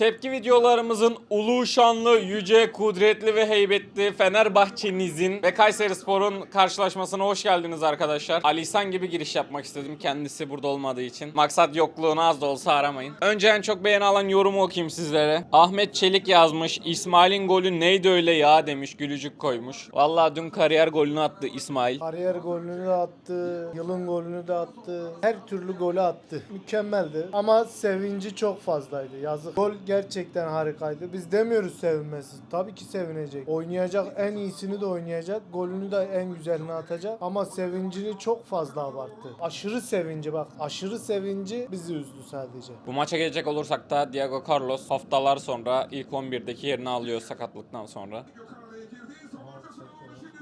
Tepki videolarımızın ulu şanlı, yüce, kudretli ve heybetli Fenerbahçe'nizin ve Kayserispor'un karşılaşmasına hoş geldiniz arkadaşlar. Ali İhsan gibi giriş yapmak istedim kendisi burada olmadığı için. Maksat yokluğunu az da olsa aramayın. Önce en çok beğeni alan yorumu okuyayım sizlere. Ahmet Çelik yazmış. İsmail'in golü neydi öyle ya demiş. Gülücük koymuş. Vallahi dün kariyer golünü attı İsmail. Kariyer golünü de attı, yılın golünü de attı. Her türlü golü attı. Mükemmeldi. Ama sevinci çok fazlaydı. Yazık. Gol gerçekten harikaydı. Biz demiyoruz sevinmesi. Tabii ki sevinecek. Oynayacak en iyisini de oynayacak. Golünü de en güzelini atacak. Ama sevincini çok fazla abarttı. Aşırı sevinci bak. Aşırı sevinci bizi üzdü sadece. Bu maça gelecek olursak da Diego Carlos haftalar sonra ilk 11'deki yerini alıyor sakatlıktan sonra.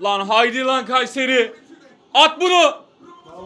Lan haydi lan Kayseri. At bunu.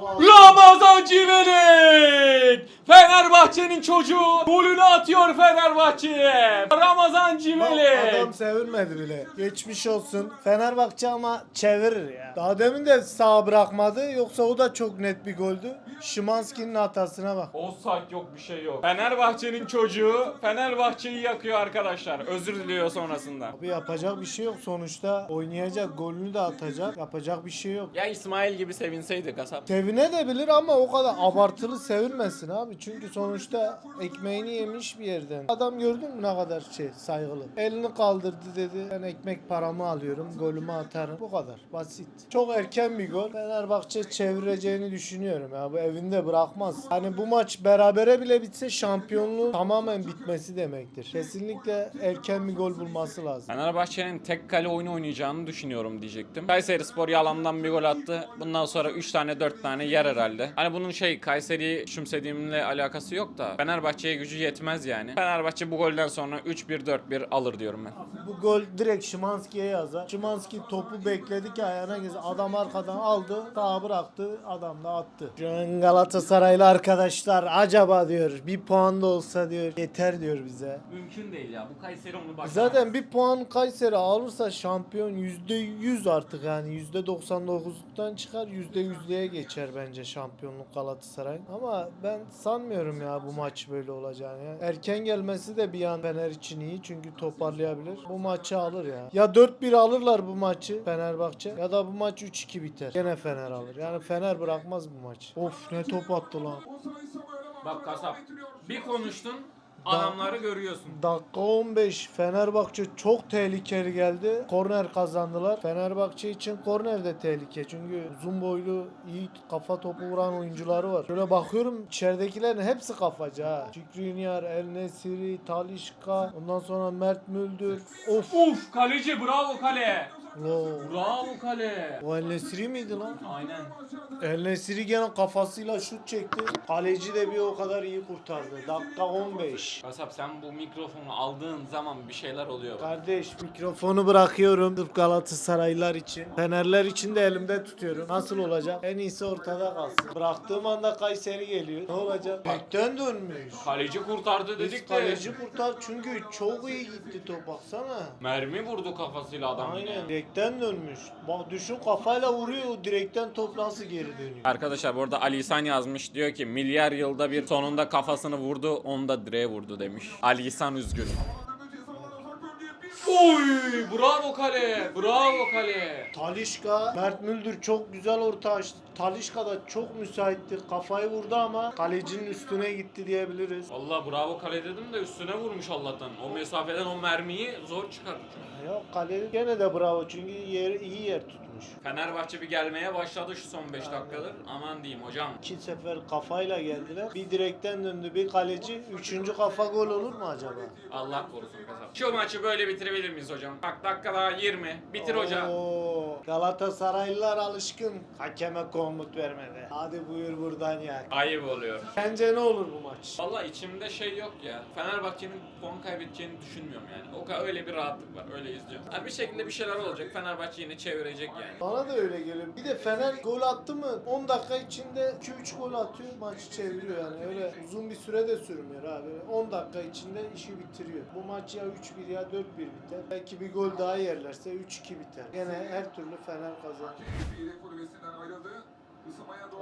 Ramazan Civelek! Fenerbahçe'nin çocuğu golünü atıyor Fenerbahçe'ye. Ramazan Bak, Civelek. Adam sevinmedi bile. Geçmiş olsun. Fenerbahçe ama çevirir ya. Daha demin de sağ bırakmadı. Yoksa o da çok net bir goldü. Şimanski'nin hatasına bak. Offside yok bir şey yok. Fenerbahçe'nin çocuğu Fenerbahçe'yi yakıyor arkadaşlar. Özür diliyor sonrasında. Abi yapacak bir şey yok sonuçta. Oynayacak, golünü de atacak. Yapacak bir şey yok. Ya İsmail gibi sevinseydi kasap. Sevine de bilir ama o kadar abartılı sevilmesin abi. Çünkü sonuçta ekmeğini yemiş bir yerden. Adam gördün mü ne kadar şey saygılı. Elini kaldırdı dedi. Ben ekmek paramı alıyorum. Golümü atarım. Bu kadar. Basit. Çok erken bir gol. Fenerbahçe çevireceğini düşünüyorum ya. Bu evinde bırakmaz. Hani bu maç berabere bile bitse şampiyonluğun tamamen bitmesi demektir. Kesinlikle erken bir gol bulması lazım. Fenerbahçe'nin tek kale oyunu oynayacağını düşünüyorum diyecektim. Kayseri Spor yalandan bir gol attı. Bundan sonra 3 tane 4 tane yer herhalde. Hani bunun şey Kayseri'yi küçümsediğimle alakası yok da Fenerbahçe'ye gücü yetmez yani. Fenerbahçe bu golden sonra 3-1-4-1 alır diyorum ben. Bu gol direkt Şimanski'ye yazar. Şimanski topu bekledi ki ayağına girsin. Adam arkadan aldı, sağa bıraktı, adam da attı. Şu an Galatasaraylı arkadaşlar acaba diyor bir puan da olsa diyor yeter diyor bize. Mümkün değil ya. Bu Kayseri onu bak. Zaten bir puan Kayseri alırsa şampiyon %100 artık yani %99'luktan çıkar %100'lüğe geçer bence şampiyonluk Galatasaray. Ama ben sanmıyorum ya bu maç böyle olacağını. ya. Erken gelmesi de bir yan Fener için iyi çünkü toparlayabilir. Bu maçı alır ya. Ya 4-1 alırlar bu maçı Fenerbahçe ya da bu maç 3-2 biter. Gene Fener alır. Yani Fener bırakmaz bu maç. Of ne top attı lan. Bak kasap. Bir konuştun adamları görüyorsun. Dakika 15 Fenerbahçe çok tehlikeli geldi. Korner kazandılar. Fenerbahçe için korner de tehlike. Çünkü uzun boylu iyi kafa topu vuran oyuncuları var. Şöyle bakıyorum içeridekilerin hepsi kafacı ha. Şükrü Yar, El Nesiri, Talişka, ondan sonra Mert Müldür. Of. Uf kaleci bravo kale. Lo. Bravo kale. O El Nesiri miydi lan? Aynen. El Nesiri gene kafasıyla şut çekti. Kaleci de bir o kadar iyi kurtardı. Dakika 15. Kasap sen bu mikrofonu aldığın zaman bir şeyler oluyor. Kardeş mikrofonu bırakıyorum sırf Galatasaraylılar için. Fenerler için de elimde tutuyorum. Nasıl olacak? En iyisi ortada kalsın. Bıraktığım anda Kayseri geliyor. Ne olacak? Bekten dönmüş. Kaleci kurtardı Biz dedik de. kaleci kurtar çünkü çok iyi gitti top baksana. Mermi vurdu kafasıyla adam yine. Aynen direkten dönmüş. Bak düşün kafayla vuruyor o direkten top nasıl geri dönüyor. Arkadaşlar burada Ali İhsan yazmış diyor ki milyar yılda bir sonunda kafasını vurdu onu da direğe vurdu demiş. Ali İhsan üzgün. Oy bravo kale bravo kale. Talişka, Mert Müldür çok güzel orta açtı. Talişka da çok müsaitti. Kafayı vurdu ama kalecinin üstüne gitti diyebiliriz. Valla bravo kale dedim de üstüne vurmuş Allah'tan. O mesafeden o mermiyi zor çıkardı. Ya kale gene de bravo çünkü yer, iyi yer tutmuş. Fenerbahçe bir gelmeye başladı şu son 5 dakikadır. Aman diyeyim hocam. İki sefer kafayla geldiler. Bir direkten döndü bir kaleci. Üçüncü kafa gol olur mu acaba? Allah korusun kasap. Şu maçı böyle bitirebilir miyiz hocam? Bak dakika daha 20. Bitir hocam. Oo, Galatasaraylılar alışkın. Hakeme komut vermedi. Hadi buyur buradan yak. Ayıp oluyor. Sence ne olur bu maç? Valla içimde şey yok ya. Fenerbahçe'nin puan kaybedeceğini düşünmüyorum yani. O kadar öyle bir rahatlık var. Öyle izliyorum. Ha, bir şekilde bir şeyler olacak. Fenerbahçe yine çevirecek yani. Bana da öyle geliyor. Bir de Fener gol attı mı 10 dakika içinde 2-3 gol atıyor maçı çeviriyor yani. Öyle uzun bir süre de sürmüyor abi. 10 dakika içinde işi bitiriyor. Bu maç ya 3-1 ya 4-1 biter. Belki bir gol daha yerlerse 3-2 biter. Gene her türlü Fener kazanır.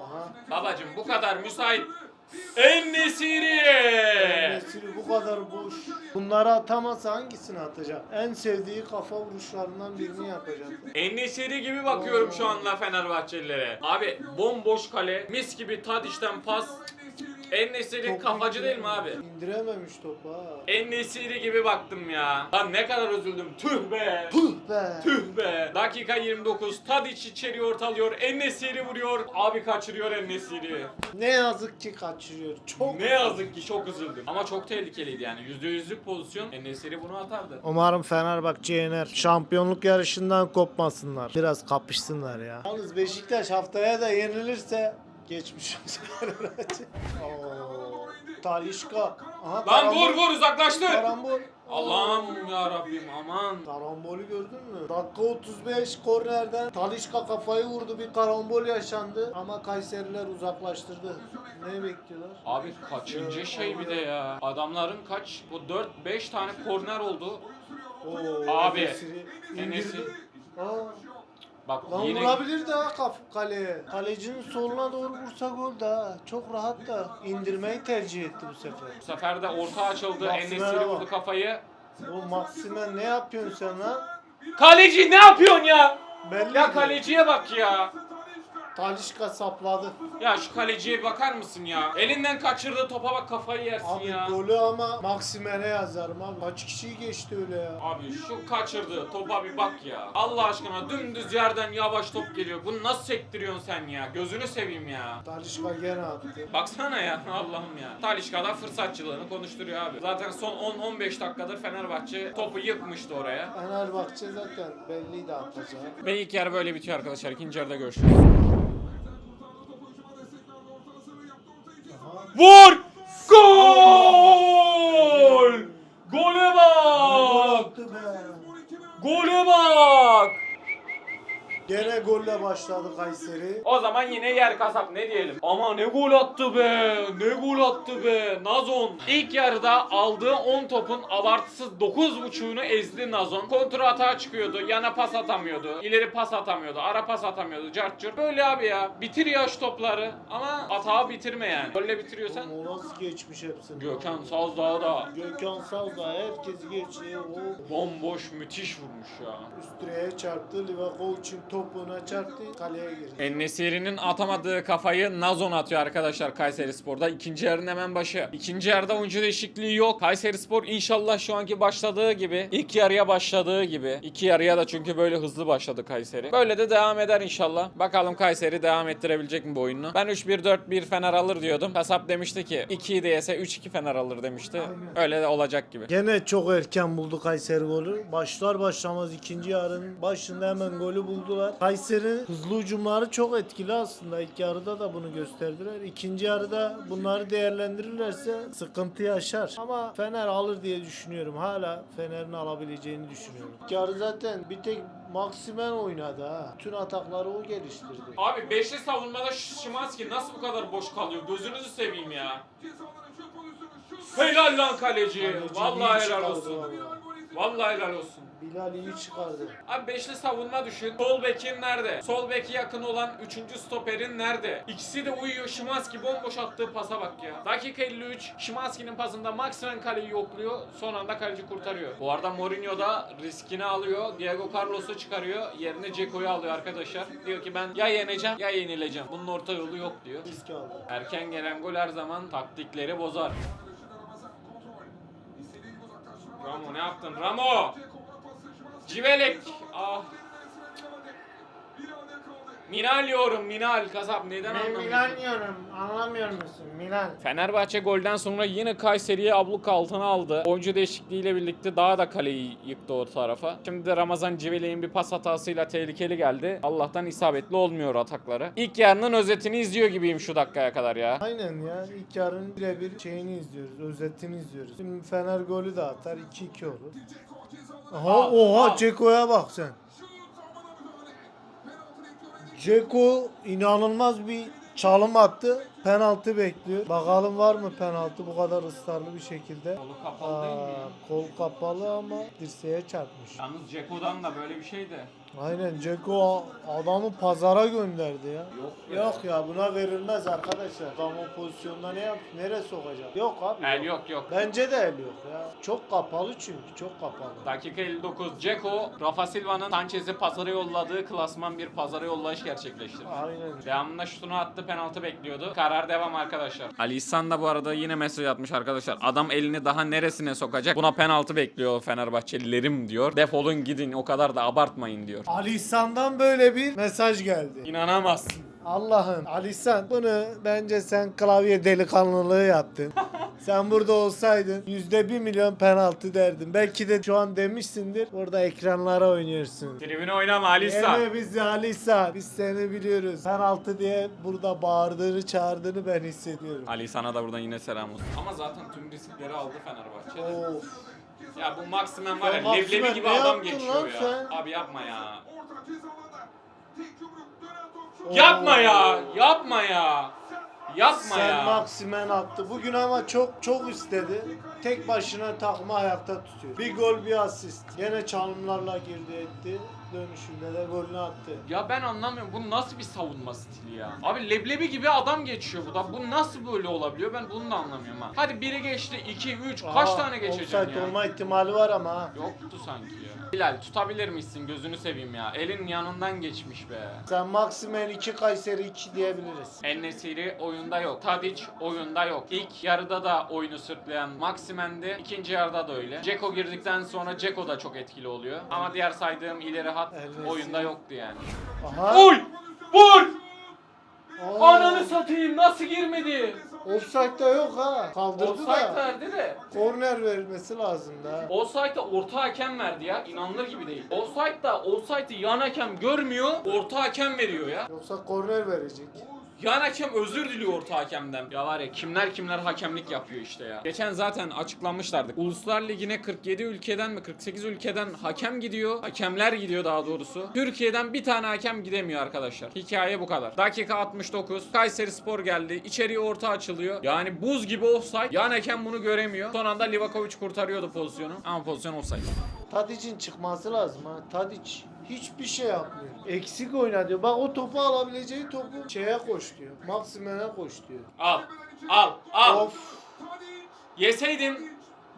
Aha. Babacım bu kadar müsait En-Nesyri. Nesiri bu kadar boş. Bunları atamasa hangisini atacak? En sevdiği kafa vuruşlarından birini yapacak. En-Nesyri gibi bakıyorum şu anda Fenerbahçelilere. Abi bomboş kale, mis gibi Tadiş'ten pas. En-Nesyri Top kafacı değil mi abi? İndirememiş topu ha. En-Nesyri gibi baktım ya. Lan ne kadar üzüldüm. Tüh be. Puh be. Tüh be. Dakika 29. Tadiç içeri ortalıyor. En-Nesyri vuruyor. Abi kaçırıyor En-Nesyri. Ne yazık ki kaçırıyor. Çok. Ne yazık ki çok üzüldüm. Ama çok tehlikeliydi yani. %100'lük pozisyon. En-Nesyri bunu atardı. Umarım Fenerbahçe yener. Şampiyonluk yarışından kopmasınlar. Biraz kapışsınlar ya. Yalnız Beşiktaş haftaya da yenilirse geçmiş olsun Fenerbahçe. Oo. Talişka. Aha, Lan vur vur uzaklaştır. Karambol. Allah'ım ya Rabbim aman. Karambolü gördün mü? Dakika 35 kornerden Talişka kafayı vurdu bir karambol yaşandı ama Kayseriler uzaklaştırdı. Ne bekliyorlar? Abi kaçıncı şey bir de ya. Adamların kaç? Bu 4-5 tane korner oldu. Oo, Abi, Enes'i-. Aa, Bak lan yine vurabilirdi ha kaf kaleye. Kalecinin soluna doğru vursa gol de ha. Çok rahat da indirmeyi tercih etti bu sefer. bu sefer de orta açıldı. Bak, Sinan vurdu kafayı. O Maksimen ne yapıyorsun sen lan? Kaleci ne yapıyorsun ya? Belli Ya ki. kaleciye bak ya. Talişka sapladı. Ya şu kaleciye bakar mısın ya? Elinden kaçırdığı topa bak kafayı yersin Abi ya. golü ama Maksimen'e yazarım abi. Kaç kişiyi geçti öyle ya. Abi şu kaçırdığı topa bir bak ya. Allah aşkına dümdüz yerden yavaş top geliyor. Bunu nasıl sektiriyorsun sen ya? Gözünü seveyim ya. Talişka gene attı. Baksana ya Allah'ım ya. Talişka'da fırsatçılığını konuşturuyor abi. Zaten son 10-15 dakikadır Fenerbahçe topu yıkmıştı oraya. Fenerbahçe zaten belliydi atacağı. Ve ilk yarı böyle bitiyor arkadaşlar. İkinci yarıda görüşürüz. Vur! Gol! Gole bak! Gole bak! Gene golle başladı Kayseri. O zaman yine yer kasap ne diyelim. Ama ne gol attı be. Ne gol attı be. Nazon. İlk yarıda aldığı 10 topun abartısız 9.5'unu ezdi Nazon. Kontra atağa çıkıyordu. Yana pas atamıyordu. İleri pas atamıyordu. Ara pas atamıyordu. Cart curt. Böyle abi ya. Bitir ya şu topları. Ama atağı bitirme yani. Golle bitiriyorsan. Nasıl geçmiş hepsini? Gökhan Sazdağ da Gökhan Savda herkesi geçti. O bomboş müthiş vurmuş ya. üst direğe çarptı. Livakovic'in topuna çarptı. Kaleye girdi. Ennesiri'nin atamadığı kafayı Nazon atıyor arkadaşlar Kayseri Spor'da. İkinci yarının hemen başı. İkinci yarıda oyuncu değişikliği yok. Kayseri Spor inşallah şu anki başladığı gibi, ilk yarıya başladığı gibi. iki yarıya da çünkü böyle hızlı başladı Kayseri. Böyle de devam eder inşallah. Bakalım Kayseri devam ettirebilecek mi bu oyununu? Ben 3-1-4-1 Fener alır diyordum. Kasap demişti ki 2'yi de yese 3-2 Fener alır demişti. Öyle de olacak gibi. Gene çok erken buldu Kayseri golü. Başlar başlamaz ikinci yarının başında hemen golü buldular. Kayseri'nin hızlı hücumları çok etkili aslında. İlk yarıda da bunu gösterdiler. İkinci yarıda bunları değerlendirirlerse sıkıntı yaşar. Ama Fener alır diye düşünüyorum. Hala Fener'in alabileceğini düşünüyorum. İlk yarı zaten bir tek Maksimen oynadı ha. Tüm atakları o geliştirdi. Abi beşli savunmada Şimanski nasıl bu kadar boş kalıyor? Gözünüzü seveyim ya. Helal lan kaleci. Vallahi helal olsun. vallahi. Vallahi helal olsun. Bilal iyi çıkardı. Abi beşli savunma düşün. Sol bekin nerede? Sol beki yakın olan 3. stoperin nerede? İkisi de uyuyor. Şimanski bomboş attığı pasa bak ya. Dakika 53. Şimanski'nin pasında Maximen kaleyi yokluyor. Son anda kaleci kurtarıyor. Bu arada Mourinho da riskini alıyor. Diego Carlos'u çıkarıyor. Yerine Ceko'yu alıyor arkadaşlar. Diyor ki ben ya yeneceğim ya yenileceğim. Bunun orta yolu yok diyor. Risk aldı. Erken gelen gol her zaman taktikleri bozar. Ramo ne yaptın? Ramo! Civelek! Ah! Minal yorum Minal kasap neden Ben anlamıyorsun? Milan diyorum. Anlamıyor musun? Milan. Fenerbahçe golden sonra yine Kayseri'yi abluk altına aldı. Oyuncu değişikliğiyle birlikte daha da kaleyi yıktı o tarafa. Şimdi de Ramazan Civelek'in bir pas hatasıyla tehlikeli geldi. Allah'tan isabetli olmuyor atakları. İlk yarının özetini izliyor gibiyim şu dakikaya kadar ya. Aynen ya. İlk yarının birebir şeyini izliyoruz. Özetini izliyoruz. Şimdi Fener golü de atar. 2-2 olur. Aha Al, oha al. Ceko'ya bak sen. Ceko inanılmaz bir çalım attı. Penaltı bekliyor. Bakalım var mı penaltı bu kadar ısrarlı bir şekilde. Kolu kapalı değil mi Aa, kol kapalı ama dirseğe çarpmış. Yalnız Ceko'dan da böyle bir şey de. Aynen Ceko adamı pazara gönderdi ya. Yok Yok ya buna verilmez arkadaşlar. Adam o pozisyonda ne yap? Nereye sokacak? Yok abi. El yok yok. Bence de el yok ya. Çok kapalı çünkü çok kapalı. Dakika 59. Ceko, Rafa Silva'nın Sanchez'i pazara yolladığı klasman bir pazara yollayış gerçekleştirdi. Aynen. Devamında şutunu attı penaltı bekliyordu. Karar devam arkadaşlar. Ali İhsan da bu arada yine mesaj atmış arkadaşlar. Adam elini daha neresine sokacak? Buna penaltı bekliyor Fenerbahçelilerim diyor. Defolun gidin o kadar da abartmayın diyor. Ali İhsan'dan böyle bir mesaj geldi. İnanamazsın. Allah'ım Ali İhsan bunu bence sen klavye delikanlılığı yaptın. sen burada olsaydın yüzde bir milyon penaltı derdin. Belki de şu an demişsindir orada ekranlara oynuyorsun. Tribüne oynama Ali İhsan. Yeme bizi Ali İhsan. Biz seni biliyoruz. Penaltı diye burada bağırdığını çağırdığını ben hissediyorum. Ali sana da buradan yine selam olsun. Ama zaten tüm riskleri aldı Fenerbahçe. Of. Ya bu Maximen var ya Ya leblebi gibi ne adam geçiyor lan ya. sen? Abi yapma ya. Oo. Yapma ya. Yapma ya. Yapma Sen ya. Maximen attı. Bugün ama çok çok istedi. Tek başına takma ayakta tutuyor. Bir gol bir asist. Gene çalımlarla girdi etti. Dönüşünde de golünü attı. Ya ben anlamıyorum bu nasıl bir savunma stili ya. Abi leblebi gibi adam geçiyor bu da. Bu nasıl böyle olabiliyor ben bunu da anlamıyorum ha. Hadi biri geçti 2 3 kaç tane geçeceksin offside ya? olma ihtimali var ama ha. Yoktu sanki ya. Bilal tutabilir misin gözünü seveyim ya. Elin yanından geçmiş be. Sen Maximen 2 Kayseri 2 diyebiliriz. Ennesiri oyunda yok. Tadic oyunda yok. İlk yarıda da oyunu sırtlayan Maximen'di. İkinci yarıda da öyle. Ceko girdikten sonra Ceko da çok etkili oluyor. Ama diğer saydığım ileri hat El-Nesiri. oyunda yoktu yani. Aha. Oy! Vur! Ananı satayım nasıl girmedi? Offside'da yok ha. Kaldırdı Offside da. verdi de. Korner verilmesi lazım da. Offside'da orta hakem verdi ya. İnanılır gibi değil. Offside'da offside'ı yan hakem görmüyor. Orta hakem veriyor ya. Yoksa korner verecek. Yan hakem özür diliyor orta hakemden. Ya var ya kimler kimler hakemlik yapıyor işte ya. Geçen zaten açıklamışlardı. Uluslar Ligi'ne 47 ülkeden mi 48 ülkeden hakem gidiyor. Hakemler gidiyor daha doğrusu. Türkiye'den bir tane hakem gidemiyor arkadaşlar. Hikaye bu kadar. Dakika 69. Kayseri Spor geldi. İçeriye orta açılıyor. Yani buz gibi offside. Yan hakem bunu göremiyor. Son anda Livakovic kurtarıyordu pozisyonu. Ama pozisyon offside. Tadic'in çıkması lazım ha. Tadic hiçbir şey yapmıyor. Eksik oynadı. Bak o topu alabileceği topu şeye koş diyor. Maximen'e koş diyor. Al. Al. Al. Of. Yeseydin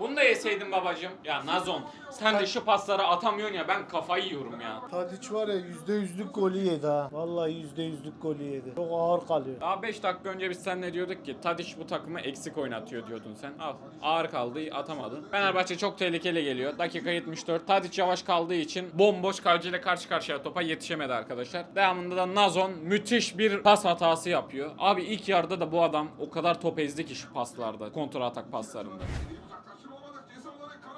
bunu da yeseydin babacım. Ya Nazon sen de şu pasları atamıyorsun ya ben kafayı yiyorum ya. Tadic var ya yüzde yüzlük golü yedi ha. Vallahi yüzde yüzlük golü yedi. Çok ağır kalıyor. Daha 5 dakika önce biz seninle diyorduk ki Tadiş bu takımı eksik oynatıyor diyordun sen. Al. Ağır kaldı atamadı. Fenerbahçe çok tehlikeli geliyor. Dakika 74. Tadiç yavaş kaldığı için bomboş kaleciyle karşı karşıya topa yetişemedi arkadaşlar. Devamında da Nazon müthiş bir pas hatası yapıyor. Abi ilk yarıda da bu adam o kadar top ezdi ki şu paslarda. Kontra atak paslarında.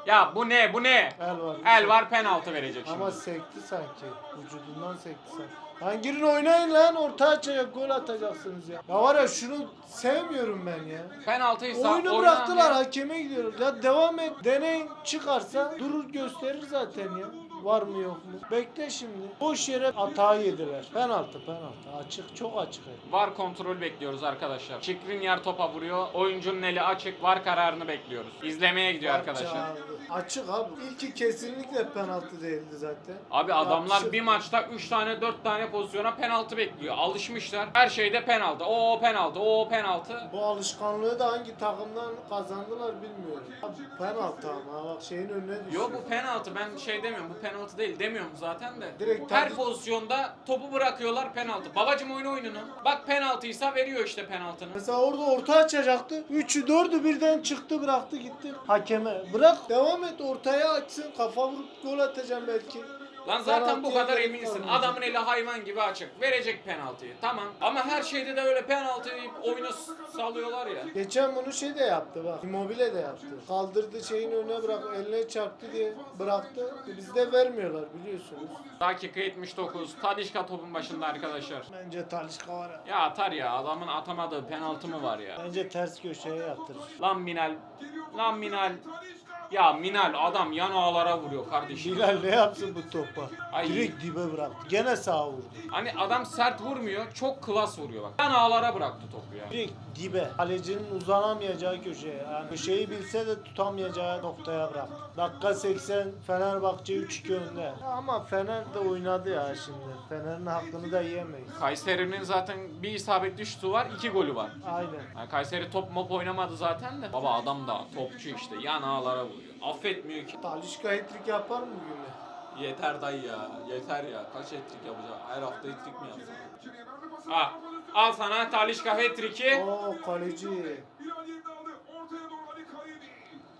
Ya bu ne bu ne? El var. El var penaltı verecek şimdi. Ama sekti sanki. Vücudundan sekti sanki. Lan girin oynayın lan orta açacak gol atacaksınız ya. Ya var ya şunu sevmiyorum ben ya. Penaltıysa Oyunu oynan bıraktılar hakeme gidiyoruz. Ya devam et. Deneyin çıkarsa durur gösterir zaten ya. Var mı yok mu? Bekle şimdi. Boş yere hata yediler. Penaltı penaltı. Açık çok açık. Var kontrol bekliyoruz arkadaşlar. Şikrinyar topa vuruyor. Oyuncunun eli açık. Var kararını bekliyoruz. İzlemeye gidiyor arkadaşlar. Açık abi. İlki kesinlikle penaltı değildi zaten. Abi adamlar Yapsın. bir maçta 3 tane 4 tane pozisyona penaltı bekliyor. Alışmışlar. Her şeyde penaltı. O penaltı, o penaltı. Bu alışkanlığı da hangi takımdan kazandılar bilmiyorum. Abi penaltı ama bak şeyin önüne düşüyor. Yok bu penaltı. Ben şey demiyorum. Bu penaltı değil demiyorum zaten de. Direkt Her tadı- pozisyonda topu bırakıyorlar penaltı. Babacım oyunu oyununu. Bak penaltıysa veriyor işte penaltını. Mesela orada orta açacaktı. Üçü dördü birden çıktı bıraktı gitti. Hakeme. Bırak devam et ortaya açsın. Kafa vurup gol atacağım belki. Lan zaten bu kadar eminsin. Adamın eli hayvan gibi açık. Verecek penaltıyı. Tamam. Ama her şeyde de öyle penaltı deyip oyunu s- salıyorlar ya. Geçen bunu şey de yaptı bak. Immobile de yaptı. Kaldırdı şeyin önüne bırak eline çarptı diye bıraktı. Bizde vermiyorlar biliyorsunuz. Dakika 79. Tadişka topun başında arkadaşlar. Bence Talişka var ya. Ya atar ya. Adamın atamadığı penaltı mı var ya? Bence ters köşeye yatırır. Lan Minal. Lan Minal. Ya Minal adam yan ağlara vuruyor kardeşim. Bilal ne yapsın bu topu? bak. Ay. Direkt dibe bıraktı. Gene sağa vurdu. Hani adam sert vurmuyor, çok klas vuruyor bak. Ben ağlara bıraktı topu ya. Direkt dibe. Kalecinin uzanamayacağı köşeye. Yani köşeyi bilse de tutamayacağı noktaya bıraktı. Dakika 80 Fenerbahçe 3-2 önde. Ama Fener de oynadı ya şimdi. Fener'in hakkını da yiyemeyiz. Kayseri'nin zaten bir isabetli şutu var, iki golü var. Aynen. Yani Kayseri top mop oynamadı zaten de. Baba adam da topçu işte. Yan ağlara vuruyor. Affetmiyor ki. Talişka hat-trick yapar mı bugün de? Yeter dayı ya. Yeter ya. Kaç etrik yapacak? Her hafta etrik mi pası. Ah. Al sana Talişka hat-trick'i. Oo kaleci. Bilal yerini aldı. Ortaya doğru Ali Karayemi.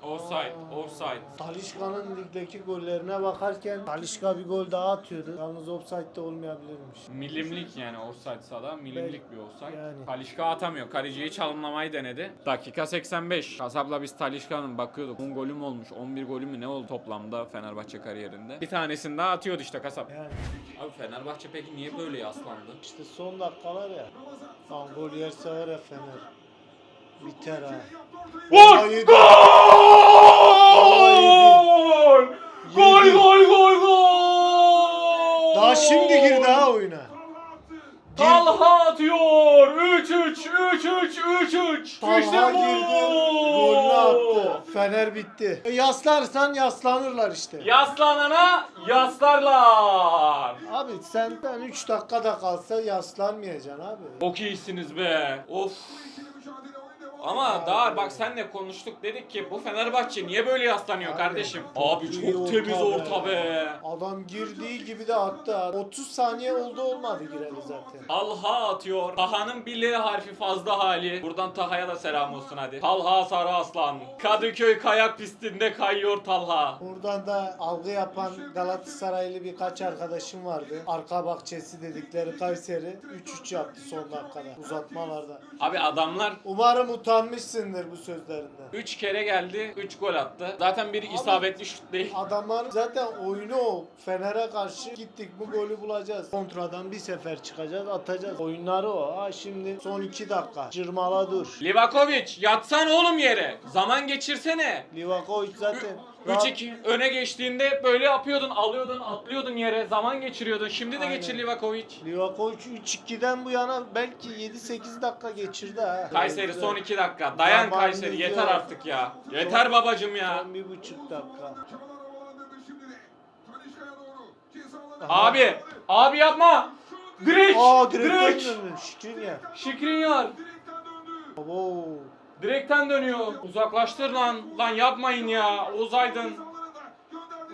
Offside, offside. Talişka'nın ligdeki gollerine bakarken Talişka bir gol daha atıyordu. Yalnız offside'de olmayabilirmiş. Milimlik yani offside sada milimlik bir offside. Yani. Talişka atamıyor. Kaleciyi çalımlamayı denedi. Dakika 85. Kasap'la biz Talişka'nın bakıyorduk. 10 golü mü olmuş? 11 golü mü ne oldu toplamda Fenerbahçe kariyerinde? Bir tanesini daha atıyordu işte Kasap. Yani Abi Fenerbahçe peki niye böyle yaslandı? işte son dakikalar ya. Lan gol yerse var ya Fener. Biter ha. Gol! Gol! Gol gol gol gol! Daha şimdi girdi ha oyuna. Talha atıyor. 3-3 3-3 3-3. Talha İşte bu. girdi. Golünü attı. Fener bitti. E, yaslarsan yaslanırlar işte. Yaslanana yaslarlar. Abi sen 3 dakikada kalsa yaslanmayacaksın abi. Çok iyisiniz be. Of. Ama daha bak senle konuştuk dedik ki bu Fenerbahçe niye böyle yaslanıyor Abi, kardeşim? çok Abi iyi çok orta temiz be. orta be. Adam girdiği gibi de attı. ha. 30 saniye oldu olmadı gireli zaten. Talha atıyor. Taha'nın bir L harfi fazla hali. Buradan Taha'ya da selam olsun hadi. Talha Sarı Aslan. Kadıköy kayak pistinde kayıyor Talha. Buradan da algı yapan Galatasaraylı birkaç arkadaşım vardı. Arka bahçesi dedikleri Kayseri 3-3 yaptı son dakikada uzatmalarda. Abi adamlar Umarım utanmışsındır bu sözlerinden. 3 kere geldi, 3 gol attı. Zaten bir isabetli şut değil. Adamlar zaten oyunu o. Fener'e karşı gittik bu golü bulacağız. Kontradan bir sefer çıkacağız atacağız. Oyunları o. Ha şimdi son 2 dakika. Cırmala dur. Livakovic yatsan oğlum yere. Zaman geçirsene. Livakovic zaten. Rahat- 3-2 öne geçtiğinde böyle yapıyordun, alıyordun, atlıyordun yere, zaman geçiriyordun. Şimdi de Aynen. geçir Livakovic. Livakovic 3-2'den bu yana belki 7-8 dakika geçirdi ha. Kayseri son 2 dakika. Dayan Zamanımız Kayseri yeter artık ya. Yeter babacım ya. Son bir buçuk dakika. Abi, abi yapma. Direkt, Aa direkt. direkten döndü. Şikrinyar. Şikrinyar. Abo. Direkten dönüyor. Uzaklaştır lan. Lan yapmayın ya. Oğuz Aydın.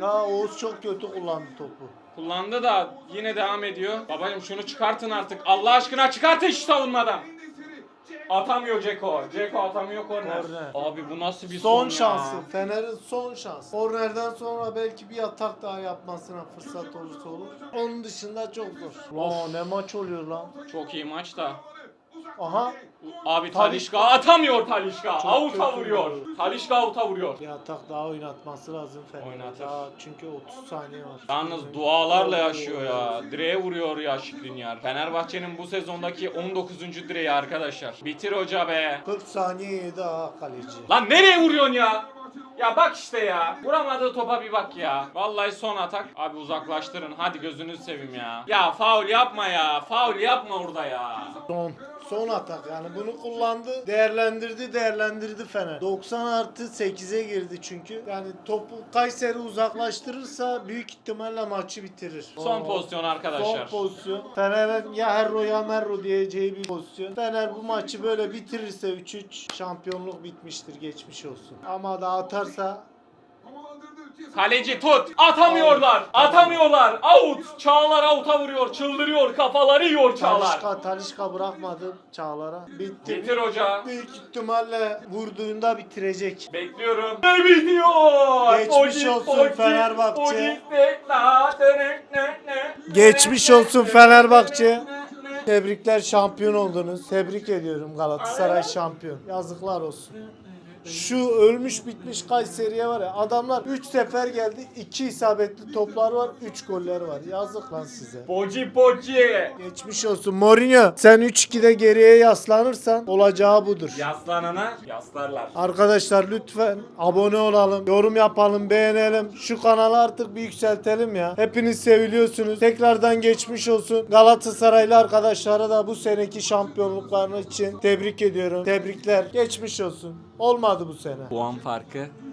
Ya Oğuz çok kötü kullandı topu. Kullandı da yine devam ediyor. Babacım şunu çıkartın artık. Allah aşkına çıkartın şu savunmadan. Atamıyor Ceko. Ceko atamıyor korner. Korner. Abi bu nasıl bir Son son, ya? şansı. Fener'in son şansı. Kornerden sonra belki bir atak daha yapmasına fırsat olursa olur. Onun dışında çok zor. Lan ne maç oluyor lan. Çok iyi maç da. Aha. Abi Talişka atamıyor Talişka. Çok Avuta kötü vuruyor. vuruyor. Talişka avuta vuruyor. Bir atak daha oynatması lazım Fener. Oynatır. Daha çünkü 30 saniye var. Yalnız dualarla yaşıyor ya. Direğe vuruyor ya Şikrinyar. Fenerbahçe'nin bu sezondaki 19. direği arkadaşlar. Bitir hoca be. 40 saniye yedi ha kaleci. Lan nereye vuruyorsun ya? Ya bak işte ya. Vuramadığı topa bir bak ya. Vallahi son atak. Abi uzaklaştırın. Hadi gözünüzü seveyim ya. Ya faul yapma ya. Faul yapma orada ya. Son. Son atak yani bunu kullandı. Değerlendirdi değerlendirdi Fener. 90 artı 8'e girdi çünkü. Yani topu Kayseri uzaklaştırırsa büyük ihtimalle maçı bitirir. Son pozisyon Son arkadaşlar. pozisyon. Fener'in ya Herro ya Merro diyeceği bir pozisyon. Fener bu maçı böyle bitirirse 3-3 şampiyonluk bitmiştir geçmiş olsun. Ama da atarsa Kaleci tut. Atamıyorlar. Atamıyorlar. Out. Çağlar out'a vuruyor. Çıldırıyor. Kafaları yiyor Çağlar. Talişka Talişka bırakmadı Çağlar'a. Bitti. Getir hoca. Büyük ihtimalle vurduğunda bitirecek. Bekliyorum. Ne bitiyor? Geçmiş olsun Fenerbahçe. Fenerbahçe. Geçmiş olsun Fenerbahçe. Tebrikler şampiyon oldunuz. Tebrik ediyorum Galatasaray şampiyon. Yazıklar olsun. Şu ölmüş bitmiş Kayseri'ye var ya adamlar 3 sefer geldi 2 isabetli toplar var 3 goller var. Yazık lan size. Poci poci. Geçmiş olsun Mourinho. Sen 3-2'de geriye yaslanırsan olacağı budur. Yaslanana yaslarlar. Arkadaşlar lütfen abone olalım, yorum yapalım, beğenelim. Şu kanalı artık bir yükseltelim ya. Hepiniz seviliyorsunuz. Tekrardan geçmiş olsun. Galatasaraylı arkadaşlara da bu seneki şampiyonluklarını için tebrik ediyorum. Tebrikler. Geçmiş olsun. Olmadı bu sene. Puan farkı